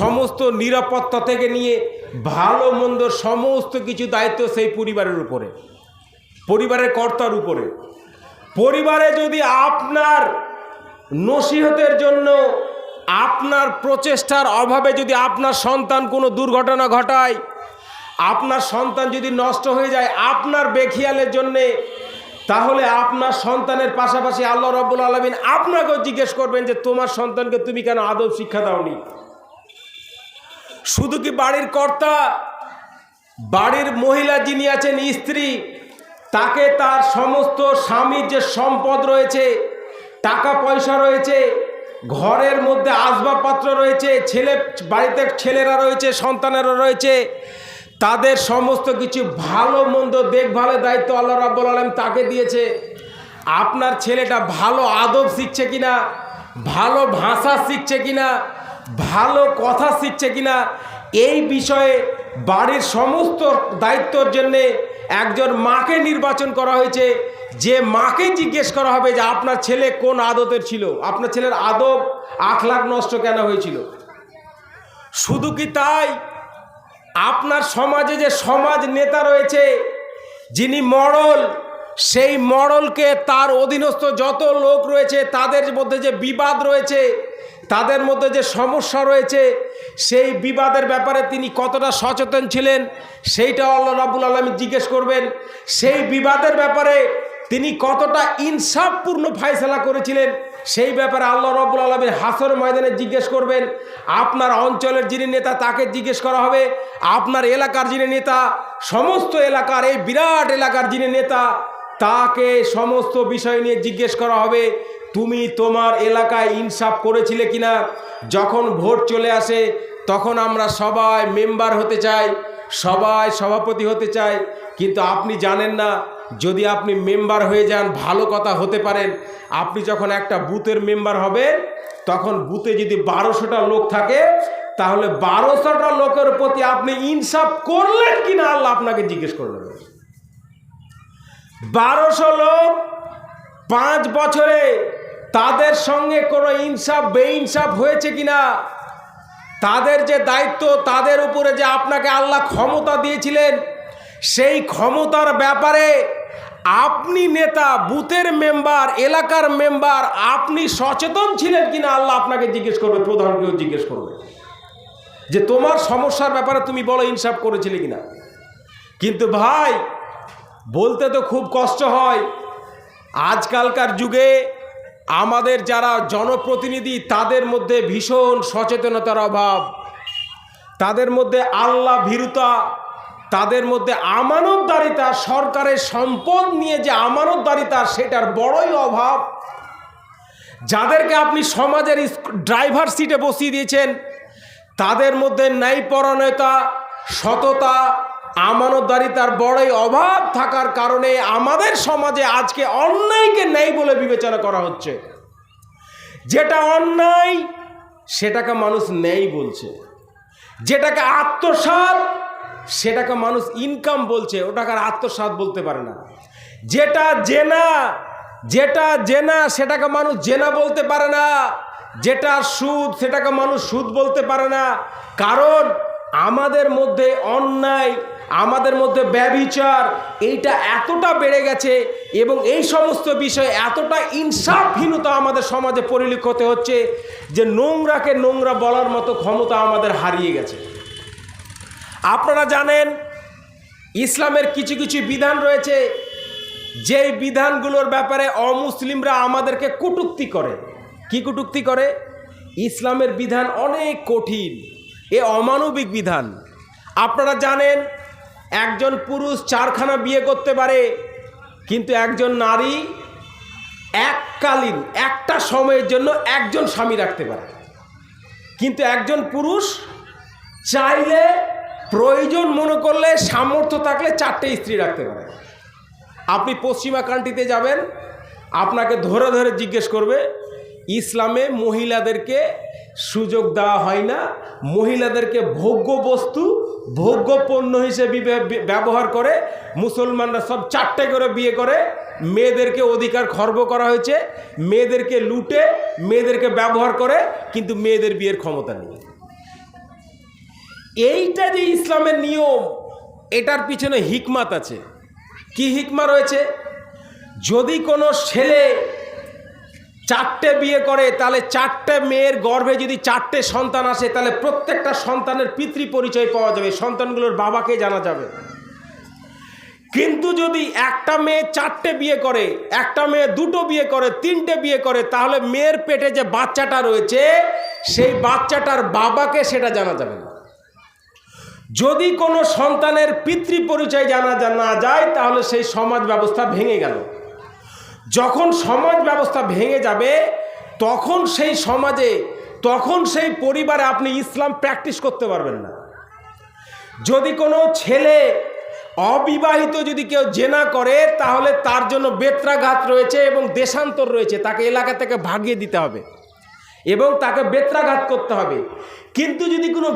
সমস্ত নিরাপত্তা থেকে নিয়ে ভালো, মন্দ সমস্ত কিছু দায়িত্ব সেই পরিবারের উপরে, পরিবারের কর্তার উপরে। পরিবারে যদি আপনার নসিহতের জন্য, আপনার প্রচেষ্টার অভাবে যদি আপনার সন্তান কোনো দুর্ঘটনা ঘটায়, আপনার সন্তান যদি নষ্ট হয়ে যায় আপনার বেখিয়ালের জন্যে, তাহলে আপনার সন্তানের পাশাপাশি আল্লাহ রব্বুল আলমিন আপনাকেও জিজ্ঞেস করবেন যে তোমার সন্তানকে তুমি কেন আদব শিক্ষা দাওনি? শুধু কি বাড়ির কর্তা? বাড়ির মহিলা যিনি আছেন, স্ত্রী, তাকে তার সমস্ত স্বামীর যে সম্পদ রয়েছে, টাকা পয়সা রয়েছে, ঘরের মধ্যে আসবাবপত্র রয়েছে, ছেলে, বাড়িতে ছেলেরা রয়েছে, সন্তানেরা রয়েছে, তাদের সমস্ত কিছু ভালো, মন্দ দেখভালের দায়িত্ব আল্লাহ রাব্বুল আলম তাকে দিয়েছে। আপনার ছেলেটা ভালো আদব শিখছে কিনা? ভালো ভাষা শিখছে কিনা? ভালো কথা শিখছে কিনা, এই বিষয়ে বাড়ির সমস্ত দায়িত্বর জন্যে একজন মাকে নির্বাচন করা হয়েছে। যে মাকে জিজ্ঞেস করা হবে যে আপনার ছেলে কোন আদতের ছিল? আপনার ছেলের আদব, আখলাখ নষ্ট কেন হয়েছিল? শুধু কি তাই? আপনার সমাজে যে সমাজ নেতা রয়েছে, যিনি মডল সেই মডলকে তার অধীনস্থ যত লোক রয়েছে, তাদের মধ্যে যে বিবাদ রয়েছে তাদের মধ্যে যে সমস্যা রয়েছে, সেই বিবাদের ব্যাপারে তিনি কতটা সচেতন ছিলেন সেইটা আল্লাহ রাবুল আলমী জিজ্ঞেস করবেন। সেই বিবাদের ব্যাপারে তিনি কতটা ইনসাফপূর্ণ ফায়সালা করেছিলেন, সেই ব্যাপারে আল্লাহ রবুল আলমীর হাসর ময়দানে জিজ্ঞেস করবেন। আপনার অঞ্চলের যিনি নেতা, তাকে জিজ্ঞেস করা হবে। আপনার এলাকার যিনি নেতা, সমস্ত এলাকার, এই বিরাট এলাকার যিনি নেতা, তাকে সমস্ত বিষয় নিয়ে জিজ্ঞেস করা হবে। তুমি তোমার এলাকায় ইনসাফ করেছিলে কিনা? যখন ভোট চলে আসে, তখন আমরা সবাই মেম্বার হতে চাই, সবাই সভাপতি হতে চাই। কিন্তু আপনি জানেন না, যদি আপনি মেম্বার হয়ে যান, ভালো কথা হতে পারেন। আপনি যখন একটা বুথের মেম্বার হবেন, তখন বুথে যদি বারোশোটা লোক থাকে, তাহলে বারোশোটা লোকের প্রতি আপনি ইনসাফ করলেন কি না আল্লাহ আপনাকে জিজ্ঞেস করলেন। বারোশো লোক পাঁচ বছরে তাদের সঙ্গে কোনো ইনসাফ, বেইনসাফ হয়েছে কি না তাদের যে দায়িত্ব, তাদের উপরে যে আপনাকে আল্লাহ ক্ষমতা দিয়েছিলেন, সেই ক্ষমতার ব্যাপারে আপনি নেতা, বুথের মেম্বার, এলাকার মেম্বার, আপনি সচেতন ছিলেন কিনা আল্লাহ আপনাকে জিজ্ঞেস করবে প্রধানকেও জিজ্ঞেস করবে। যে তোমার সমস্যার ব্যাপারে তুমি বলো ইনসাফ করেছিলে কিনা? কিন্তু ভাই, বলতে তো খুব কষ্ট হয়। আজকালকার যুগে আমাদের যারা জনপ্রতিনিধি, তাদের মধ্যে ভীষণ সচেতনতার অভাব। তাদের মধ্যে আল্লাহ ভীরুতা, তাদের মধ্যে আমানতদারিতা, সরকারের সম্পদ নিয়ে যে আমানতদারিতা, সেটার বড়ই অভাব। যাদেরকে আপনি সমাজের ড্রাইভার সিটে বসিয়ে দিয়েছেন, তাদের মধ্যে ন্যায়পরণতা সততা আমানতদারিতার বড়ই অভাব থাকার কারণে আমাদের সমাজে আজকে অন্যায়কে নেই বলে বিবেচনা করা হচ্ছে। যেটা অন্যায়, সেটাকে মানুষ নেই বলছে। যেটাকে আত্মসাত সেটাকে মানুষ ইনকাম বলছে। ওটাকে আর আত্মসাত বলতে পারে না। যেটা জেনা যেটা জেনা, সেটাকে মানুষ জেনা বলতে পারে না। যেটা সুদ, সেটাকে মানুষ সুদ বলতে পারে না। কারণ আমাদের মধ্যে অন্যায়, আমাদের মধ্যে ব্যবিচার, এইটা এতটা বেড়ে গেছে এবং এই সমস্ত বিষয়ে এতটা ইনসাফহীনতা আমাদের সমাজে পরিলক্ষিত হচ্ছে যে নোংরাকে নোংরা বলার মতো ক্ষমতা আমাদের হারিয়ে গেছে। আপনারা জানেন, ইসলামের কিছু কিছু বিধান রয়েছে, যেই বিধানগুলোর ব্যাপারে অমুসলিমরা আমাদেরকে কটুক্তি করে। কি কটুক্তি করে? ইসলামের বিধান অনেক কঠিন। এ অমানবিক বিধান। আপনারা জানেন, একজন পুরুষ চারখানা বিয়ে করতে পারে, কিন্তু একজন নারী এককালীন, একটা সময়ের জন্য একজন স্বামী রাখতে পারে। কিন্তু একজন পুরুষ চাইলে প্রয়োজন মনে করলে সামর্থ্য থাকলে চারটে স্ত্রী রাখতে পারে। আপনি পশ্চিমা কান্ট্রিতে যাবেন, আপনাকে ধরে ধরে জিজ্ঞেস করবে, ইসলামে মহিলাদেরকে সুযোগ দেওয়া হয় না। মহিলাদেরকে ভোগ্য বস্তু ভোগ্য পণ্য হিসেবে ব্যবহার করে। মুসলমানরা সব চারটে করে বিয়ে করে। মেয়েদেরকে অধিকার খর্ব করা হয়েছে। মেয়েদেরকে লুটে, মেয়েদেরকে ব্যবহার করে, কিন্তু মেয়েদের বিয়ের ক্ষমতা নেই। এইটা যে ইসলামের নিয়ম, এটার পিছনে হিকমাত আছে। কি হিকমা রয়েছে? যদি কোনো ছেলে চারটে বিয়ে করে, তাহলে চারটে মেয়ের গর্ভে যদি চারটে সন্তান আসে, তাহলে প্রত্যেকটা সন্তানের পিতৃ পরিচয় পাওয়া যাবে, সন্তানগুলোর বাবাকে জানা যাবে। কিন্তু যদি একটা মেয়ে চারটে বিয়ে করে, একটা মেয়ে দুটো বিয়ে করে, তিনটে বিয়ে করে, তাহলে মেয়ের পেটে যে বাচ্চাটা রয়েছে, সেই বাচ্চাটার বাবাকে সেটা জানা যাবে না। যদি কোনো সন্তানের পিতৃ পরিচয় জানা না যায়, তাহলে সেই সমাজ ব্যবস্থা ভেঙে গেল। যখন সমাজ ব্যবস্থা ভেঙে যাবে, তখন সেই সমাজে, তখন সেই পরিবারে আপনি ইসলাম প্র্যাকটিস করতে পারবেন না। যদি কোনো ছেলে অবিবাহিত যদি কেউ জেনা করে, তাহলে তার জন্য বেত্রাঘাত রয়েছে এবং দেশান্তর রয়েছে, তাকে এলাকা থেকে ভাগিয়ে দিতে হবে এবং তাকে বেত্রাঘাত করতে হবে। কিন্তু যদি কোনো